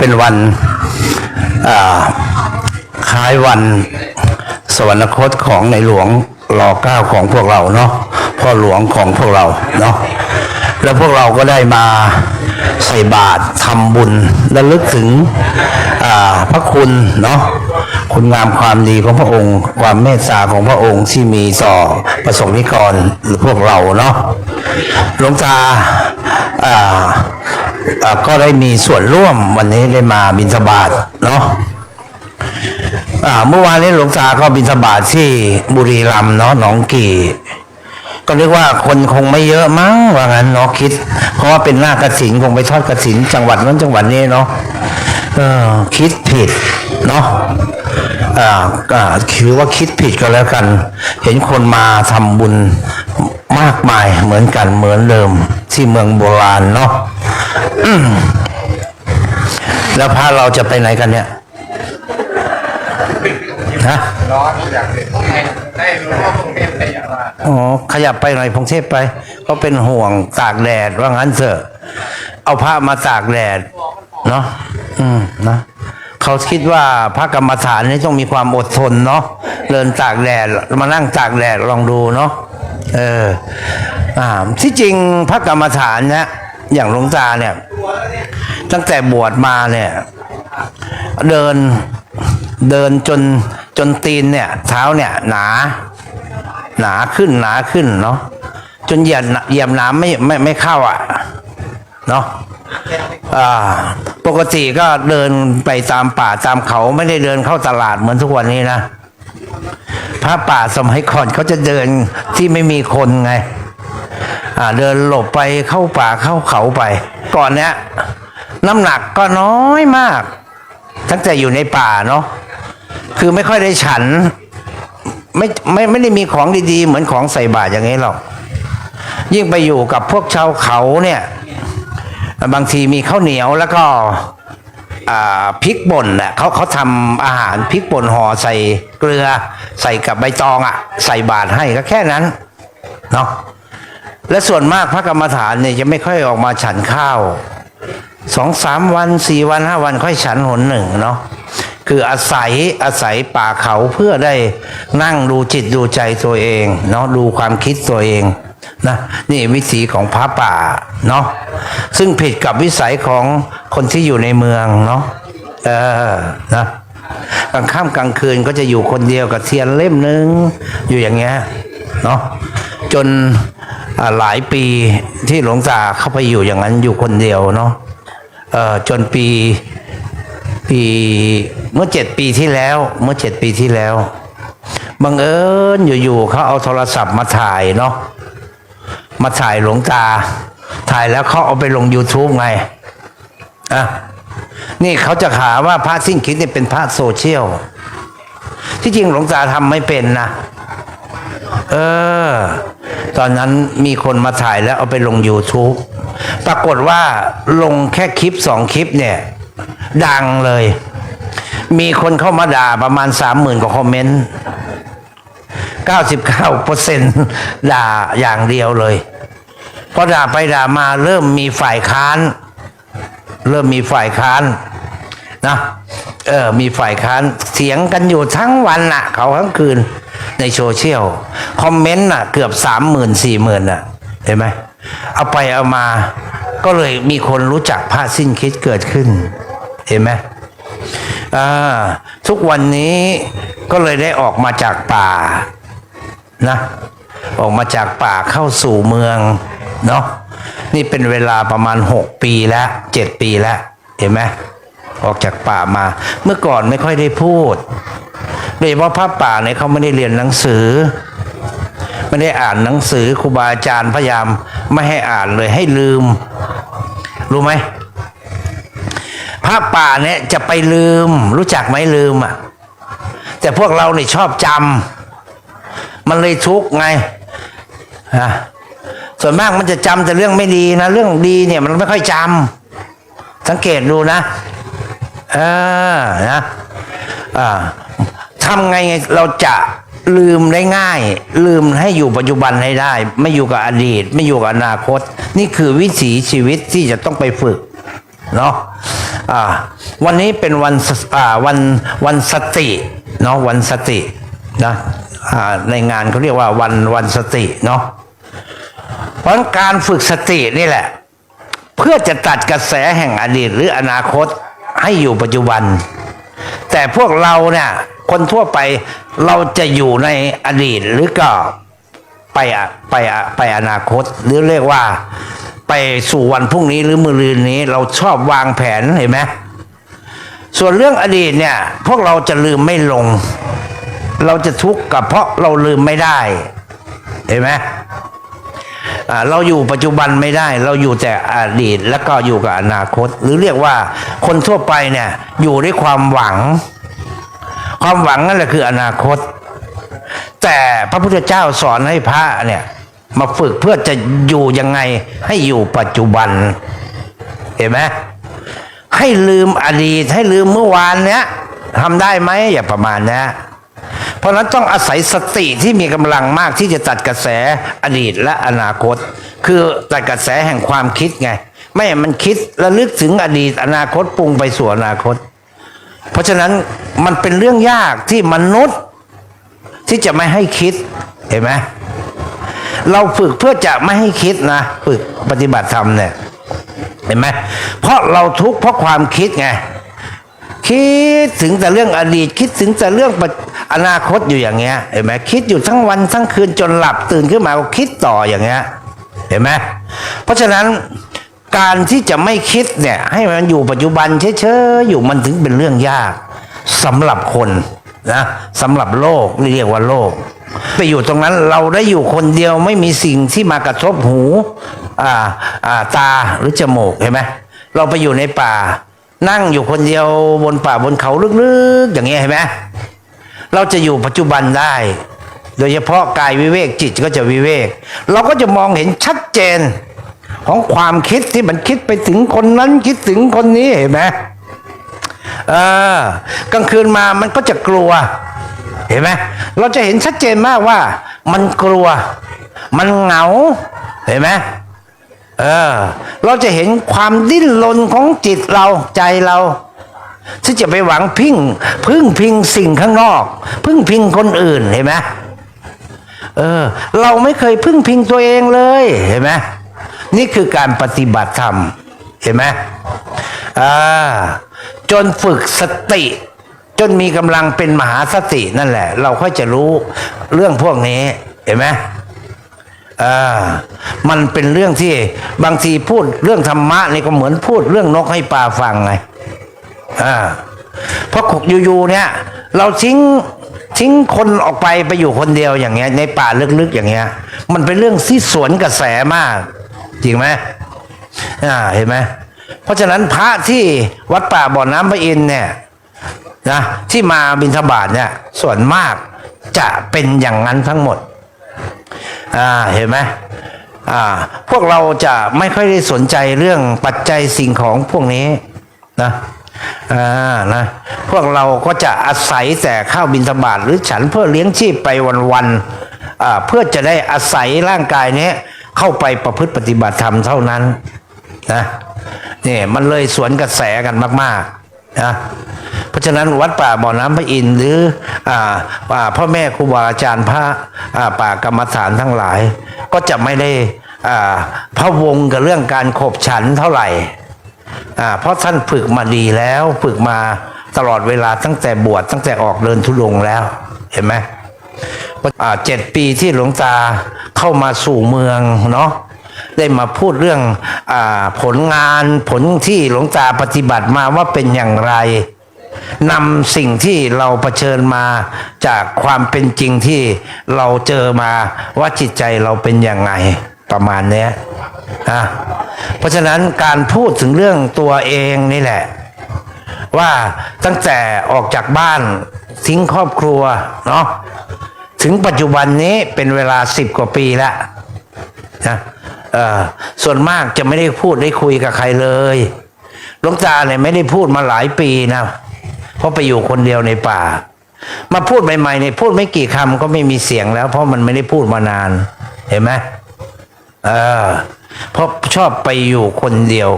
เป็นวันคล้ายวันสวรรคตของในหลวงรอเก้าของพวกเราเนาะพ่อหลวงของพวกเราเนาะแล้วพวกเราก็ได้มา ใส่บาตรทำบุญและลึกถึงพระคุณเนาะคุณงามความดีของพระองค์ ความเมตตาของพระองค์ที่มีต่อประสงค์นิกรหรือพวกเราเนาะหลวงตาก็ได้มีส่วนร่วมวันนี้ได้มาบิณฑบาตเนาะเมื่อวานนี้หลวงตาก็บิณฑบาตที่บุรีรัมย์เนาะหนองกี่ ก็เรียกว่าคนคงไม่เยอะมั้งว่างั้นเนาะคิด เพราะว่าเป็นหน้ากระถินคงไปทอดกระถินจังหวัดนั้นจังหวัดนี้เนาะคิดผิดเนาะอ่าคือว่าคิดผิดก็แล้วกัน เห็นคนมาทำบุญมากมายเหมือนกันเหมือนเดิมที่เมืองโบราณเนาะแล้วพาเราจะไปไหนกันเนี่ย ฮะร้อนอยากเห็นให้ได้รู้ว่ากรุงเทพเป็นอย่างไรอ๋อขยับไปหน่อยพงเทพไปเขาเป็นห่วงตากแดดว่างั้นเถอะ เอาผ้ามาตากแดดเนาะอืมนะเขาคิดว่าพระกรรมฐานนี่ต้องมีความอดทนเนาะเดินตากแดดมานั่งตากแดดลองดูเนาะเอออ่าที่จริงพระกรรมฐานเนี่ยอย่างหลวงตาเนี่ย ตั้งแต่บวชมาเนี่ย เดิน เดินจนจนตีนเนี่ย เท้าเนี่ย หนา หนาขึ้นหนาขึ้นเนาะจนเหยียบเหยียบน้ำไม่ไม่ไม่เข้าอะเนาะอ่าปกติก็เดินไปตามป่าตามเขาไม่ได้เดินเข้าตลาดเหมือนทุกวันนี้นะพระป่าสมัยก่อนเขาจะเดินที่ไม่มีคนไงอ่าเดินหลบไปเข้าป่าเข้าเขาไป ก่อนเนี้ยน้ำหนักก็น้อยมาก ตั้งแต่อยู่ในป่าเนาะ คือไม่ค่อยได้ฉัน ไม่ไม่ไม่ได้มีของดีๆ เหมือนของใส่บาตรอย่างนี้หรอก ยิ่งไปอยู่กับพวกชาวเขาเนี่ย บางทีมีข้าวเหนียวแล้วก็พริกป่นน่ะเขาเขาทำอาหารพริกป่นห่อใส่เกลือ ใส่กับใบตองอะ ใส่บาตรให้ก็แค่นั้นเนาะและส่วนมากพระกรรมฐานเนี่ยจะไม่ค่อยออกมาฉันข้าวสองสามวันสี่วันห้าวันค่อยฉันหนหนึ่งเนาะ คืออาศัยอาศัยป่าเขาเพื่อได้นั่งดูจิตดูใจตัวเองเนาะดูความคิดตัวเองนะนี่วิถีของพระป่าเนาะซึ่งผิดกับวิสัยของคนที่อยู่ในเมืองเนาะเออนะกลางค่ำกลางคืนก็จะอยู่คนเดียวกับเทียนเล่มหนึงอยู่อย่างเงี้ยเนาะจนหลายปีที่หลวงตาเข้าไปอยู่อย่างนั้นอยู่คนเดียวเนาะจนปี ปีเมื่อเจ็ดปีที่แล้ว เมื่อเจ็ดปีที่แล้วบังเอิญอยู่ๆเขาเอาโทรศัพท์มาถ่ายเนาะมาถ่ายหลวงตา ถ่ายแล้วเขาเอาไปลง YouTube ไงอะนี่เขาจะหาว่าพระสิ้นคิดเนี่ยเป็นพระโซเชียลที่จริงหลวงตาทำไม่เป็นนะ เออ ตอนนั้นมีคนมาถ่ายแล้วเอาไปลง YouTube ปรากฏว่าลงแค่คลิปสองคลิปเนี่ย ดังเลย มีคนเข้ามาด่าประมาณสามหมื่นกว่าคอมเมนต์เก้าสิบเก้าเปอร์เซ็นด่าอย่างเดียวเลยพอด่าไปด่ามาเริ่มมีฝ่ายค้าน เริ่มมีฝ่ายค้านนะเออมีฝ่ายค้านเสียงกันอยู่ทั้งวันน่ะ เขาทั้งคืนในโซเชียลคอมเมนต์น่ะ เกือบสามหมื่นสี่หมื่นน่ะ เห็นไหมเอาไปเอามาก็เลยมีคนรู้จักพระสิ้นคิดเกิดขึ้น เห็นไหมอ่าทุกวันนี้ก็เลยได้ออกมาจากป่านะออกมาจากป่าเข้าสู่เมืองเนาะนี่เป็นเวลาประมาณหกปีแล้วเจ็ดปีแล้ว เห็นไหมออกจากป่ามา เมื่อก่อนไม่ค่อยได้พูดโดยเฉพาะพระป่าเนี่ยเขาไม่ได้เรียนหนังสือ ไม่ได้อ่านหนังสือครูบาอาจารย์พยายามไม่ให้อ่านเลยให้ลืม รู้ไหม พระป่าเนี่ยจะไปลืม รู้จักไหมลืมอะ แต่พวกเราเนี่ยชอบจำมันเลยทุกข์ไงฮะส่วนมากมันจะจำแต่เรื่องไม่ดีนะ เรื่องดีเนี่ยมันไม่ค่อยจำสังเกตดูนะเออนะอ่าทำไงเราจะลืมได้ง่าย ลืมให้อยู่ปัจจุบันให้ได้ ไม่อยู่กับอดีต ไม่อยู่กับอนาคต นี่คือวิถีชีวิตที่จะต้องไปฝึก เนาะ วันนี้เป็นวันวันวันสติเนาะวันสตินะในงานเขาเรียกว่าวันวันสติเนาะเพราะการฝึกสตินี่แหละ เพื่อจะตัดกระแสแห่งอดีตหรืออนาคตให้อยู่ปัจจุบัน แต่พวกเราเนี่ยคนทั่วไปเราจะอยู่ในอดีตหรือก็ไปอะไปอะไปอนาคต หรือเรียกว่า ไปสู่วันพรุ่งนี้หรือมือรืนนี้ เราชอบวางแผนเห็นไหมส่วนเรื่องอดีตเนี่ย พวกเราจะลืมไม่ลง เราจะทุกข์กับเพราะเราลืมไม่ได้ เห็นไหมเราอยู่ปัจจุบันไม่ได้ เราอยู่แต่อดีตแล้วก็อยู่กับอนาคต หรือเรียกว่าคนทั่วไปเนี่ย อยู่ด้วยความหวัง ความหวังนั่นแหละคืออนาคต แต่พระพุทธเจ้าสอนให้พระเนี่ย มาฝึกเพื่อจะอยู่ยังไงให้อยู่ปัจจุบัน เห็นไหมให้ลืมอดีตให้ลืมเมื่อวานเนี้ยทำได้ไหมอย่าประมาณเนี้ยเพราะนั้นต้องอาศัยสติที่มีกำลังมากที่จะตัดกระแสอดีตและอนาคต คือตัดกระแสแห่งความคิดไง ไม่ให้มันคิดระลึกถึงอดีตอนาคตปรุงไปสู่อนาคต เพราะฉะนั้นมันเป็นเรื่องยากที่มนุษย์ที่จะไม่ให้คิดเห็นไหม เราฝึกเพื่อจะไม่ให้คิดนะฝึกปฏิบัติธรรมเนี่ยเห็นไหมเพราะเราทุกข์เพราะความคิดไงคิดถึงแต่เรื่องอดีตคิดถึงแต่เรื่องอนาคตอยู่อย่างเงี้ยเห็นไหมคิดอยู่ทั้งวันทั้งคืนจนหลับตื่นขึ้นมาก็คิดต่ออย่างเงี้ยเห็นไหมเพราะฉะนั้นการที่จะไม่คิดเนี่ยให้มันอยู่ปัจจุบันเฉยๆอยู่มันถึงเป็นเรื่องยากสำหรับคนนะสำหรับโลกนี่เรียกว่าโลก ไปอยู่ตรงนั้นเราได้อยู่คนเดียวไม่มีสิ่งที่มากระทบหูอ่าอ่าตาหรือจมูกเห็นไหมเราไปอยู่ในป่า นั่งอยู่คนเดียวบนป่าบนเขาลึกๆ อย่างเงี้ยเห็นไหมเราจะอยู่ปัจจุบันได้ โดยเฉพาะกายวิเวกจิตก็จะวิเวก เราก็จะมองเห็นชัดเจนของความคิดที่มันคิดไปถึงคนนั้นคิดถึงคนนี้เห็นไหมเออกลางคืนมามันก็จะกลัว เห็นไหมเราจะเห็นชัดเจนมากว่า มันกลัว มันเหงา เห็นไหมเออ เราจะเห็นความดิ้นรนของจิตเราใจเรา ที่จะไปหวังพึ่งพึ่งพิงสิ่งข้างนอก พึ่งพิงคนอื่นเห็นไหมเออ เราไม่เคยพึ่งพิงตัวเองเลยเห็นไหมนี่คือการปฏิบัติธรรม เห็นไหมอ่าจนฝึกสติ จนมีกำลังเป็นมหาสตินั่นแหละ เราค่อยจะรู้เรื่องพวกนี้เห็นไหมอ่ามันเป็นเรื่องที่บางทีพูดเรื่องธรรมะนี่ก็เหมือนพูดเรื่องนกให้ปลาฟังไงอ่าเพราะอยู่ๆเนี่ย เราทิ้งทิ้งคนออกไปไปอยู่คนเดียวอย่างเงี้ย ในป่าลึกๆอย่างเงี้ย มันเป็นเรื่องที่สวนกระแสมาก จริงไหมอ่าเห็นไหมเพราะฉะนั้นพระที่วัดป่าบ่อน้ำพระอินเนี่ย นะที่มาบิณฑบาตเนี่ยส่วนมากจะเป็นอย่างนั้นทั้งหมดอ่าเห็นไหมอ่าพวกเราจะไม่ค่อยได้สนใจเรื่องปัจจัยสิ่งของพวกนี้นะอ่านะพวกเราก็จะอาศัยแต่ข้าวบิณฑบาตหรือฉันเพื่อเลี้ยงชีพไปวันๆอ่าเพื่อจะได้อาศัยร่างกายนี้เข้าไปประพฤติปฏิบัติธรรมเท่านั้นนะนี่มันเลยสวนกระแสกันมากๆนะ ราะฉะนั้นวัดป่าบ่อน้ำพระอินทร์หรืออ่าพ่อแม่ครูบาอาจารย์พระป่ากรรมฐานทั้งหลาย ก็จะไม่ได้พะวงกับเรื่องการขบฉันเท่าไหร่เพราะท่านฝึกมาดีแล้วฝึกมาตลอดเวลาตั้งแต่บวชตั้งแต่ออกเดินทุดงค์แล้วเห็นไหมเจ็ดปีที่หลวงตาเข้ามาสู่เมืองเนาะได้มาพูดเรื่องอผลงานผลที่หลวงตาปฏิบัติมาว่าเป็นอย่างไร นำสิ่งที่เราเผชิญมาจากความเป็นจริงที่เราเจอมาว่าจิตใจเราเป็นอยังไงประมาณเนี้ยนะเพราะฉะนั้นการพูดถึงเรื่องตัวเองนี่แหละ ว่าตั้งแต่ออกจากบ้านทิ้งครอบครัวเนาะถึงปัจจุบันนี้เป็นเวลาสิบกว่าปีแล้วนะเออส่วนมากจะไม่ได้พูดได้คุยกับใครเลยหลวงตาเนี่ยไม่ได้พูดมาหลายปีนะ เพราะไปอยู่คนเดียวในป่า มาพูดใหม่ๆเนี่ยพูดไม่กี่คำก็ไม่มีเสียงแล้ว เพราะมันไม่ได้พูดมานาน เห็นไหมเออเพราะชอบไปอยู่คนเดียว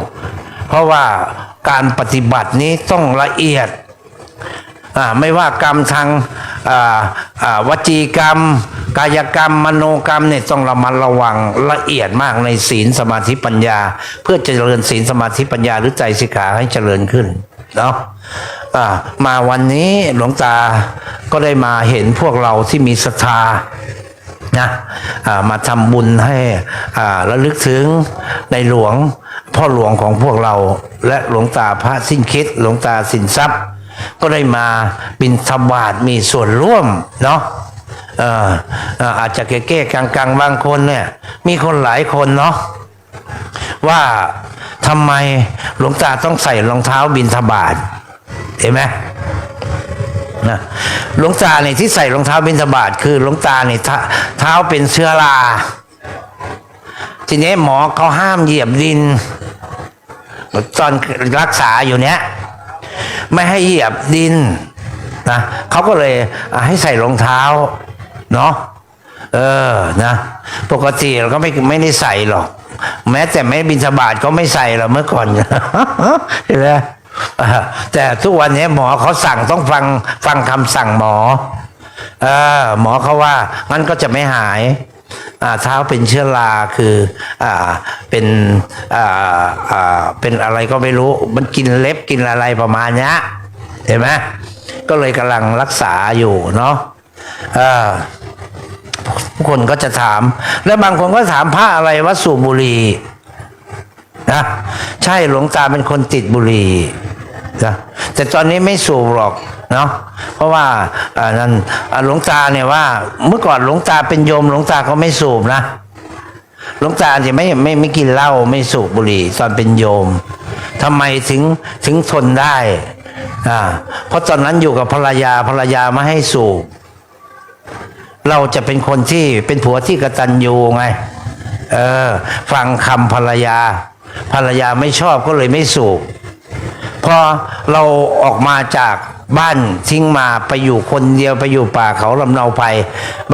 เพราะว่าการปฏิบัตินี้ต้องละเอียดอ่าไม่ว่ากรรมทางอ่าวจีกรรม กายกรรม มโนกรรมเนี่ยต้องระมัดระวังละเอียดมากในศีลสมาธิปัญญา เพื่อจะเจริญศีลสมาธิปัญญาหรือใจสิกขาให้เจริญขึ้นเนาะ มาวันนี้หลวงตาก็ได้มาเห็นพวกเราที่มีศรัทธานะอ่ามาทำบุญให้อ่าระลึกถึงในหลวงพ่อหลวงของพวกเรา และหลวงตาพระสิ้นคิด หลวงตาสินทรัพย์ ก็ได้มาบินธบาตมีส่วนร่วมเนาะอาจจะเก้ๆกังๆ บางคนเนี่ย มีคนหลายคนเนาะว่าทำไมหลวงตาต้องใส่รองเท้าบินธบาต เห็นไหมนะหลวงตาเนี่ยที่ใส่รองเท้าบิณฑบาตคือหลวงตาเนี่ยเท้าเป็นเชื้อราทีนี้หมอเขาห้ามเหยียบดิน ตอนรักษาอยู่เนี้ยไม่ให้เหยียบดินนะเขาก็เลยให้ใส่รองเท้า เนาะเออนะ ปกติเราก็ไม่ไม่ได้ใส่หรอก แม้แต่แม่บินสบาทก็ไม่ใส่หรอกเมื่อก่อนเห็นไหม แต่ทุกวันนี้หมอเขาสั่งต้องฟังฟังคำสั่งหมอเออหมอเขาว่างั้นก็จะไม่หายเท้าเป็นเชื้อราคืออเป็นเป็นอะไรก็ไม่รู้ มันกินเล็บกินอะไรประมาณนี้เห็นไหมก็เลยกำลังรักษาอยู่เนาะผู้คนก็จะถาม แล้วบางคนก็ถามพระอะไรว่าสูบบุหรี่ นะใช่หลวงตาเป็นคนติดบุหรี่นะแต่ตอนนี้ไม่สูบหรอกเนาะเพราะว่าอ่านั่นหลวงตาเนี่ยว่า เมื่อก่อนหลวงตาเป็นโยมหลวงตาก็ไม่สูบนะหลวงตาจะไม่ไม่ไม่กินเหล้าไม่สูบบุหรี่ตอนเป็นโยมทำไมถึงถึงทนได้อ่าเพราะตอนนั้นอยู่กับภรรยาภรรยาไม่ให้สูบเราจะเป็นคนที่เป็นผัวที่กระตัญญูไง เออ ฟังคำภรรยา ภรรยาไม่ชอบก็เลยไม่สูบพอเราออกมาจากบ้านทิ้งมาไปอยู่คนเดียวไปอยู่ป่าเขาลำเนาไป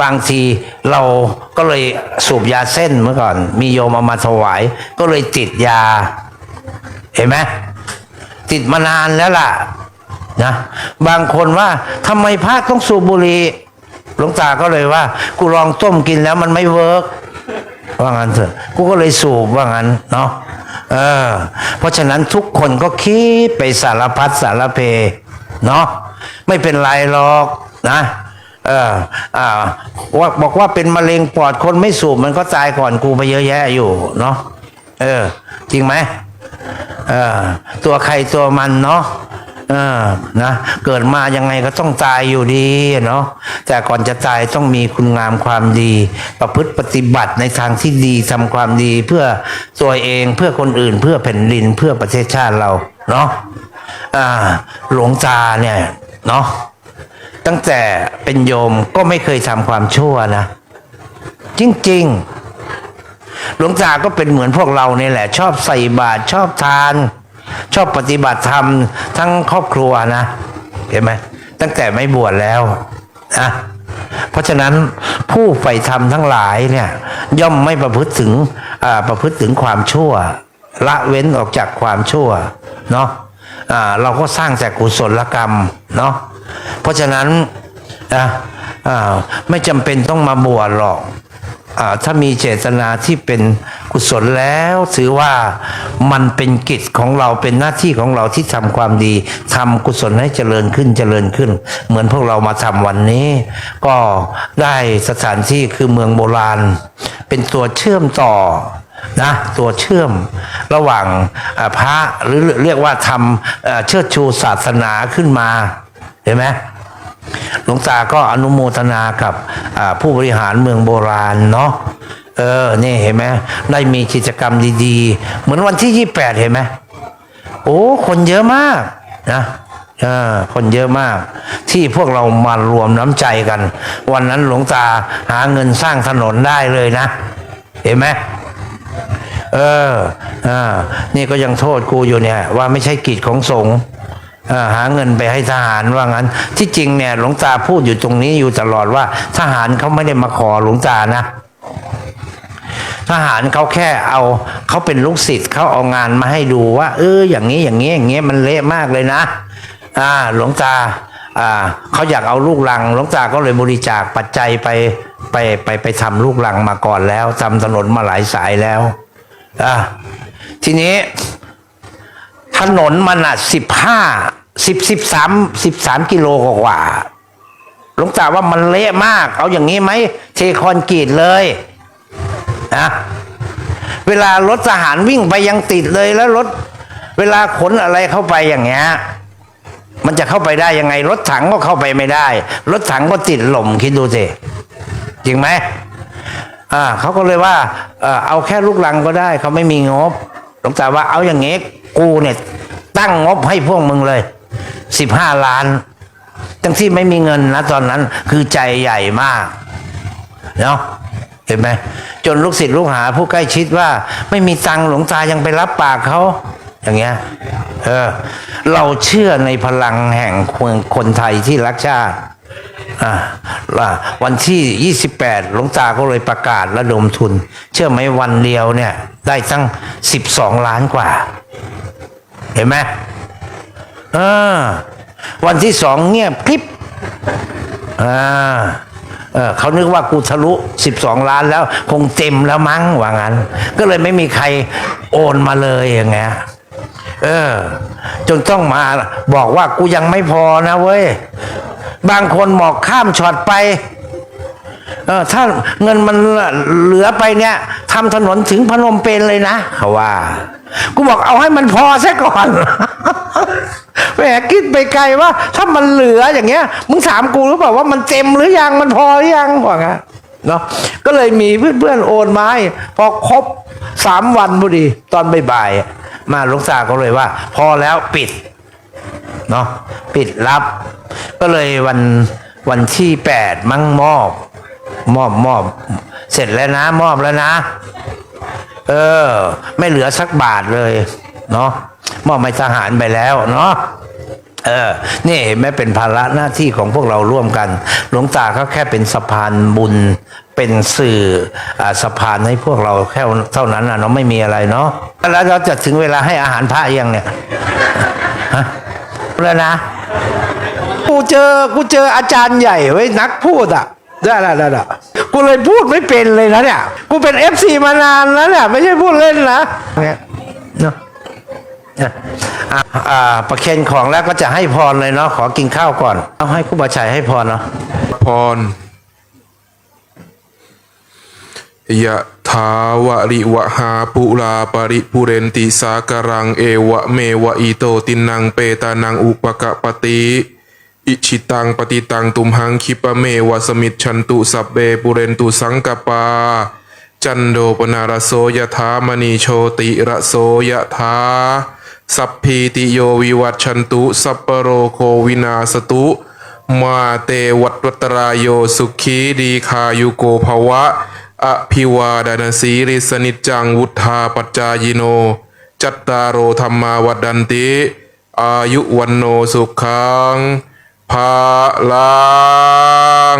บางทีเราก็เลยสูบยาเส้นเมื่อก่อน มีโยมเอามาถวาย ก็เลยติดยา เห็นไหมติดมานานแล้วล่ะนะบางคนว่าทำไมพระต้องสูบบุหรี่หลวงตาก็เลยว่า กูลองต้มกินแล้วมันไม่เวิร์กว่างั้นเถอะกูก็เลยสูบว่างั้นเนาะ เออเพราะฉะนั้นทุกคนก็คิดไปสารพัดสารเพเนาะไม่เป็นไรหรอกนะเอออ่าว่าบอกว่าเป็นมะเร็งปอดคนไม่สูบมันก็ตายก่อนกูไปเยอะแยะอยู่เนาะเออ จริงไหมเออตัวใครตัวมันเนาะ เออนะเกิดมายังไงก็ต้องตายอยู่ดีเนาะแต่ก่อนจะตายต้องมีคุณงามความดี ประพฤติปฏิบัติในทางที่ดีทำความดีเพื่อตัวเองเพื่อคนอื่นเพื่อแผ่นดินเพื่อประเทศชาติเราเนาะอ่าหลวงตาเนี่ยเนาะตั้งแต่เป็นโยมก็ไม่เคยทำความชั่วนะ จริง ๆ หลวงตาก็เป็นเหมือนพวกเราเนี่ยแหละ ชอบใส่บาตรชอบทาน ชอบปฏิบัติธรรมทั้งครอบครัวนะเห็นไหมตั้งแต่ไม่บวชแล้วนะเพราะฉะนั้นผู้ใฝ่ธรรมทั้งหลายเนี่ย ย่อมไม่ประพฤติถึงประพฤติถึงความชั่ว ละเว้นออกจากความชั่วเนาะเราก็สร้างแต่กุศลกรรมเนาะเพราะฉะนั้นอ่าอ่าไม่จำเป็นต้องมาบวชหรอก ถ้ามีเจตนาที่เป็นกุศลแล้วถือว่ามันเป็นกิจของเราเป็นหน้าที่ของเราที่ทำความดีทำกุศลให้เจริญขึ้นเจริญขึ้น เหมือนพวกเรามาทำวันนี้ ก็ได้สถานที่คือเมืองโบราณ เป็นตัวเชื่อมต่อนะตัวเชื่อมระหว่างพระหรือเรียกว่าทำเชิดชูศาสนาขึ้นมาเห็นไหม หลวงตาก็อนุโมทนากับผู้บริหารเมืองโบราณเนาะเออนี่เห็นไหมได้มีกิจกรรมดีๆ เหมือนวันที่ยี่แปดเห็นไหมโอ้ คนเยอะมากนะคนเยอะมาก ที่พวกเรามารวมน้ำใจกัน วันนั้นหลวงตาหาเงินสร้างถนนได้เลยนะ เห็นไหมเออ อ่า นี่ก็ยังโทษกูอยู่เนี่ย ว่าไม่ใช่กิจของสงฆ์ หาเงินไปให้ทหารว่างั้น ที่จริงเนี่ยหลวงตาพูดอยู่ตรงนี้อยู่ตลอดว่า ทหารเขาไม่ได้มาขอหลวงตานะทหารเขาแค่เอาเขาเป็นลูกศิษย์เขาเอางานมาให้ดูว่า เอออย่างนี้อย่างนี้อย่างนี้มันเละมากเลยนะ อ่า หลวงตา อ่าเขาอยากเอาลูกลัง หลวงตาก็เลยบริจาคปัจจัยไปไปไปไปทำลูกลังมาก่อนแล้วทำถนนมาหลายสายแล้วอ่าทีนี้ ถนนมันอะสิบห้า สิบสิบสามสิบสามกิโลกว่าหลวงตาว่ามันเละมาก เอาอย่างนี้ไหมเทคอนกรีตเลยนะเวลารถทหารวิ่งไปยังติดเลยแล้วรถเวลาขนอะไรเข้าไปอย่างเงี้ยมันจะเข้าไปได้ยังไง รถถังก็เข้าไปไม่ได้ รถถังก็ติดหล่มคิดดูสิจริงไหมอ่าเขาก็เลยว่าเอาแค่ลูกลังก็ได้เขาไม่มีงบหลวงตาว่าเอาอย่างเงี้กูเนี่ยตั้งงบให้พวกมึงเลย สิบห้าล้าน ทั้งที่ไม่มีเงินนะตอนนั้นคือใจใหญ่มากเนาะเห็นไหมจนลูกศิษย์ลูกหาผู้ใกล้ชิดว่า ไม่มีตังค์หลวงตายังไปรับปากเขาอย่างเงี้ยเออ เราเชื่อในพลังแห่งคนคนไทยที่รักชาติอ่าวันที่ 28 หลวงตาก็เลยประกาศระดมทุน เชื่อไหมวันเดียวเนี่ย ได้ตั้ง 12 ล้านกว่า เห็นไหม ออวันที่สองเงียบคลิปอ่าเออเขานึกว่ากูทะลุ 12 ล้านแล้ว คงเต็มแล้วมั้งว่างั้น ก็เลยไม่มีใครโอนมาเลยอย่างเงี้ยเออ จนต้องมาบอกว่ากูยังไม่พอนะเว้ย บางคนบอกข้ามช็อตไปเออถ้าเงินมันเหลือไปเนี่ยทำถนนถึงพนมเปญเลยนะเขาว่า กูบอกเอาให้มันพอซะก่อนแหมคิดไปไกลว่า ถ้ามันเหลืออย่างเงี้ย มึงถามกูหรือเปล่าว่ามันเต็มหรือยังมันพอหรือยังว่างั้นเนาะก็เลยมีเพื่อนๆโอนมาให้พอครบสามวันพอดี ตอนบ่ายๆมาลูกตาก็เลยว่า พอแล้วปิดเนาะปิดรับ ก็เลยวันวันที่แปดมั่งมอบ มอบมอบ เสร็จแล้วนะ มอบแล้วนะ เออ ไม่เหลือสักบาทเลย เนาะมอบให้ทหารไปแล้วเนาะเออ นี่เห็นไหม่เป็นภาระหน้าที่ของพวกเราร่วมกัน หลวงตาเขาแค่เป็นสะพานบุญ เป็นสื่ออสะพานให้พวกเราแค่เท่านั้นนะเนาะไม่มีอะไรเนาะ แล้วเราจะถึงเวลาให้อาหารพระยังเนี่ย ฮะแล้วนะ กูเจอ กูเจออาจารย์ใหญ่ไว้ยนักพูดอะ ได้ได้ได้ได้กูเลยพูดไม่เป็นเลยนะเนี่ย กูเป็นเอฟซีมานานแล้วเนี่ยไม่ใช่พูดเล่นนะเนี่ยเนาะเนี่ยอะอ่าประเคนของแล้วก็จะให้พรเลยเนาะขอกินข้าวก่อน เอาให้ครูบาชัยให้พรเนาะพรยะถาวะริวะหาปุราปริปุเรนติสาการังเอวะเมวะอิโตตินังเปตานังอุปกะปติ อิชิตังปฏิตังตุมหังคิปะเมวะสมิจฉันตุสัพเบปุเรนตุสังกปา จันโดปนารโสยถามณีโชติระโสยถาสัพพีติโยวิวัตชันตุสัพปโรโควินาสตุ มาเตวัตวัตรายโยสุขีดีคายุโกภวะ อภิวาดานสีริสนิจังวุธาปัจจายโน จัตตารโอธรรมาวัดดันติ อายุวันโนสุขัง พลัง